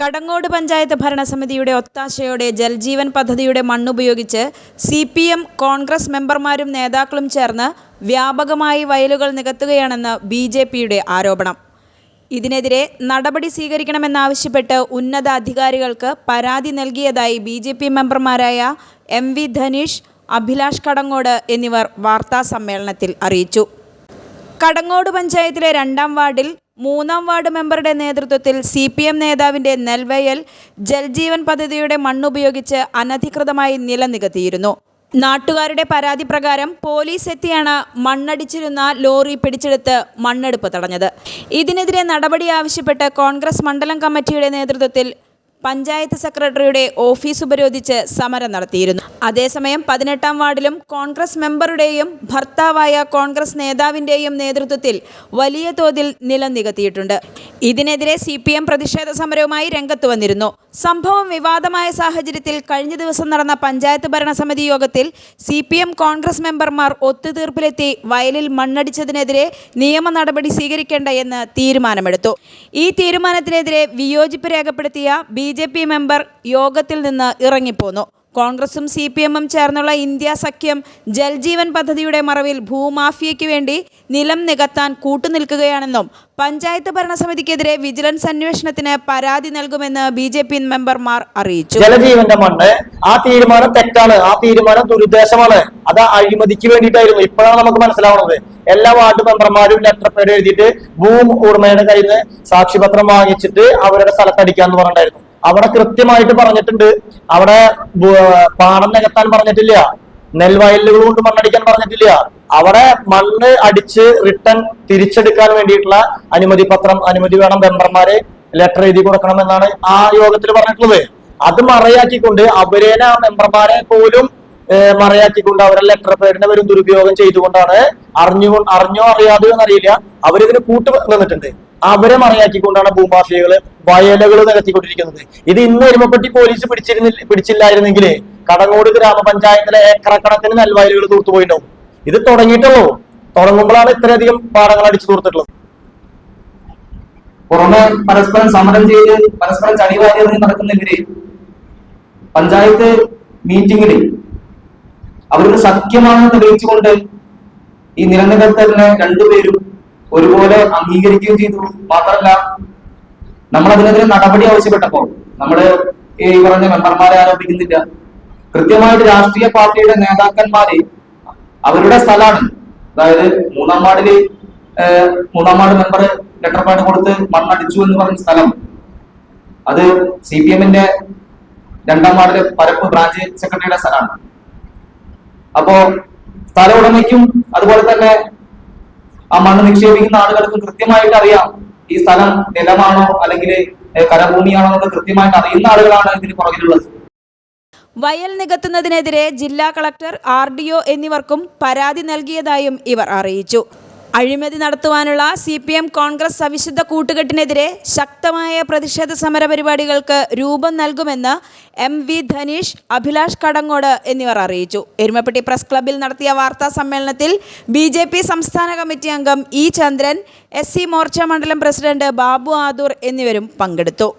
കടങ്ങോട് പഞ്ചായത്ത് ഭരണസമിതിയുടെ ഒത്താശയോടെ ജൽജീവൻ പദ്ധതിയുടെ മണ്ണുപയോഗിച്ച് സി പി എം കോൺഗ്രസ് മെമ്പർമാരും നേതാക്കളും ചേർന്ന് വ്യാപകമായി വയലുകൾ നികത്തുകയാണെന്ന് ബി ജെ പിയുടെ ആരോപണം. ഇതിനെതിരെ നടപടി സ്വീകരിക്കണമെന്നാവശ്യപ്പെട്ട് ഉന്നത അധികാരികൾക്ക് പരാതി നൽകിയതായി ബി ജെ പി മെമ്പർമാരായ എം വി ധനീഷ് അഭിലാഷ് കടങ്ങോട് എന്നിവർ വാർത്താസമ്മേളനത്തിൽ അറിയിച്ചു. കടങ്ങോട് പഞ്ചായത്തിലെ രണ്ടാം വാർഡിൽ മൂന്നാം വാർഡ് മെമ്പറുടെ നേതൃത്വത്തിൽ സി പി എം നേതാവിന്റെ നെൽവയൽ ജൽജീവൻ പദ്ധതിയുടെ മണ്ണുപയോഗിച്ച് അനധികൃതമായി നിലനികത്തിയിരുന്നു നാട്ടുകാരുടെ പരാതി പ്രകാരം പോലീസ് എത്തിയാണ് മണ്ണടിച്ചിരുന്ന ലോറി പിടിച്ചെടുത്ത് മണ്ണെടുപ്പ് തടഞ്ഞത്. ഇതിനെതിരെ നടപടി ആവശ്യപ്പെട്ട് കോൺഗ്രസ് മണ്ഡലം കമ്മിറ്റിയുടെ നേതൃത്വത്തിൽ പഞ്ചായത്ത് സെക്രട്ടറിയുടെ ഓഫീസ് ഉപരോധിച്ച് സമരം നടത്തിയിരുന്നു. അതേസമയം പതിനെട്ടാം വാർഡിലും കോൺഗ്രസ് മെമ്പറുടെയും ഭർത്താവായ കോൺഗ്രസ് നേതാവിന്റെയും നേതൃത്വത്തിൽ വലിയ തോതിൽ നിലം നികത്തിയിട്ടുണ്ട് ഇതിനെതിരെ സി പി എം പ്രതിഷേധ സമരവുമായി രംഗത്ത് വന്നിരുന്നു. സംഭവം വിവാദമായ സാഹചര്യത്തിൽ കഴിഞ്ഞ ദിവസം നടന്ന പഞ്ചായത്ത് ഭരണസമിതി യോഗത്തിൽ സി പി എം കോൺഗ്രസ് മെമ്പർമാർ ഒത്തുതീർപ്പിലെത്തി വയലിൽ മണ്ണടിച്ചതിനെതിരെ നിയമ നടപടി സ്വീകരിക്കേണ്ട എന്ന് തീരുമാനമെടുത്തു. ഈ തീരുമാനത്തിനെതിരെ വിയോജിപ്പ് രേഖപ്പെടുത്തിയ ബി. ജെ പി മെമ്പർ യോഗത്തിൽ നിന്ന് ഇറങ്ങിപ്പോന്നു. കോൺഗ്രസും സി പി എമ്മും ചേർന്നുള്ള ഇന്ത്യ സഖ്യം ജൽജീവൻ പദ്ധതിയുടെ മറവിൽ ഭൂമാഫിയയ്ക്ക് വേണ്ടി നിലം നികത്താൻ കൂട്ടുനിൽക്കുകയാണെന്നും പഞ്ചായത്ത് ഭരണസമിതിക്കെതിരെ വിജിലൻസ് അന്വേഷണത്തിന് പരാതി നൽകുമെന്ന് ബി ജെ പി മെമ്പർമാർ അറിയിച്ചു. ജലജീവന്റെ മണ്ണ് ആ തീരുമാനം തെറ്റാണ്. ആ തീരുമാനം ദുരുദ്ദേശമാണ്. അത് അഴിമതിക്ക് വേണ്ടിയിട്ടായിരുന്നു. ഇപ്പോഴാണ് നമുക്ക് മനസ്സിലാവുന്നത്. എല്ലാ വാർഡ് മെമ്പർമാരും ലെറ്റർ പേര് എഴുതിയിട്ട് ഭൂമി ഉടമയുടെ കയ്യിൽ നിന്ന് സാക്ഷിപത്രം വാങ്ങിച്ചിട്ട് അവരുടെ സ്ഥലത്തടിക്കാന്ന് പറഞ്ഞിട്ടുണ്ടായിരുന്നു. അവിടെ കൃത്യമായിട്ട് പറഞ്ഞിട്ടുണ്ട്. അവിടെ പാടം നികത്താൻ പറഞ്ഞിട്ടില്ല. നെൽവയലുകൾ കൊണ്ട് മണ്ണടിക്കാൻ പറഞ്ഞിട്ടില്ല. അവിടെ മണ്ണ് അടിച്ച് റിട്ടേൺ തിരിച്ചെടുക്കാൻ വേണ്ടിയിട്ടുള്ള അനുമതി പത്രം അനുമതി വേണം മെമ്പർമാരെ ലെറ്റർ എഴുതി കൊടുക്കണം എന്നാണ് ആ യോഗത്തിൽ പറഞ്ഞിട്ടുള്ളത്. അത് മറയാക്കിക്കൊണ്ട് അവരേനെ ആ മെമ്പർമാരെ പോലും മറയാക്കിക്കൊണ്ട് അവരെ ലെറ്റർ പേരിനെ വരും ദുരുപയോഗം ചെയ്തുകൊണ്ടാണ് അറിഞ്ഞു അറിഞ്ഞോ അറിയാതെയോ എന്നറിയില്ല. അവരിതിന് കൂട്ട് നിന്നിട്ടുണ്ട് അവരെ മറയാക്കിക്കൊണ്ടാണ് ഭൂമാഫിയകൾ വയലുകൾ നികത്തിക്കൊണ്ടിരിക്കുന്നത്. ഇത് ഇന്ന് എരുമപ്പെട്ടി പോലീസ് പിടിച്ചിരുന്നില്ല പിടിച്ചില്ലായിരുന്നെങ്കിൽ കടങ്ങോട് ഗ്രാമപഞ്ചായത്തിലെ ഏക്കറക്കണക്കിന് നെൽവയലുകൾ തൂർത്തുപോയിട്ടുണ്ടാവും ഇത് തുടങ്ങിയിട്ടുള്ളൂ. തുടങ്ങുമ്പോഴാണ് ഇത്രയധികം പാടങ്ങൾ അടിച്ചു തൂർത്തിട്ടുള്ളത്. പുറമെ പരസ്പരം സമരം ചെയ്ത് പരസ്പരം ചടിവാരി നടക്കുന്നവര് പഞ്ചായത്ത് മീറ്റിംഗിൽ അവരുടെ സഖ്യമാണെന്ന് തെളിയിച്ചുകൊണ്ട് ഈ നിലനിർത്തലിനെ രണ്ടുപേരും ഒരുപോലെ അംഗീകരിക്കുകയും ചെയ്തു. മാത്രമല്ല നമ്മൾ അതിനെതിരെ നടപടി ആവശ്യപ്പെട്ടപ്പോൾ നമ്മൾ ഈ പറഞ്ഞ മെമ്പർമാരെ ആരോപിക്കുന്നില്ല. കൃത്യമായിട്ട് രാഷ്ട്രീയ പാർട്ടിയുടെ നേതാക്കന്മാരെ അവരുടെ സ്ഥലമാണ്. അതായത് മൂന്നാം വാർഡിൽ മൂന്നാം വാർഡ് മെമ്പർ ലെറ്റർ പാഡ് കൊടുത്ത് മണ്ണടിച്ചു എന്ന് പറഞ്ഞ സ്ഥലം. അത് സി പി എമ്മിന്റെ രണ്ടാം വാർഡിലെ പരപ്പ് ബ്രാഞ്ച് സെക്രട്ടറിയുടെ സ്ഥലമാണ്. അപ്പോ സ്ഥല ഉടമയ്ക്കും അതുപോലെ തന്നെ ആ മണ്ണ് നിക്ഷേപിക്കുന്ന ആളുകൾക്ക് കൃത്യമായിട്ട് അറിയാം ഈ സ്ഥലം നിലമാണോ അല്ലെങ്കിൽ കരഭൂമിയാണോ എന്നൊക്കെ കൃത്യമായിട്ട് അറിയുന്ന ആളുകളാണ് ഇതിന് പുറകിലുള്ളത്. വയൽ നികത്തുന്നതിനെതിരെ ജില്ലാ കളക്ടർ ആർ ഡി ഒ എന്നിവർക്കും പരാതി നൽകിയതായും ഇവർ അറിയിച്ചു. അഴിമതി നടത്തുവാനുള്ള സി പി എം കോൺഗ്രസ് സവിശുദ്ധ കൂട്ടുകെട്ടിനെതിരെ ശക്തമായ പ്രതിഷേധ സമര പരിപാടികൾക്ക് രൂപം നൽകുമെന്ന് എം വി ധനീഷ് അഭിലാഷ് കടങ്ങോട് എന്നിവർ അറിയിച്ചു. എരുമപ്പെട്ടി പ്രസ് ക്ലബ്ബിൽ നടത്തിയ വാർത്താ സമ്മേളനത്തിൽ ബി ജെ പി സംസ്ഥാന കമ്മിറ്റി അംഗം E Chandran S C Morcha മണ്ഡലം പ്രസിഡന്റ് ബാബു ആദൂർ എന്നിവരും പങ്കെടുത്തു.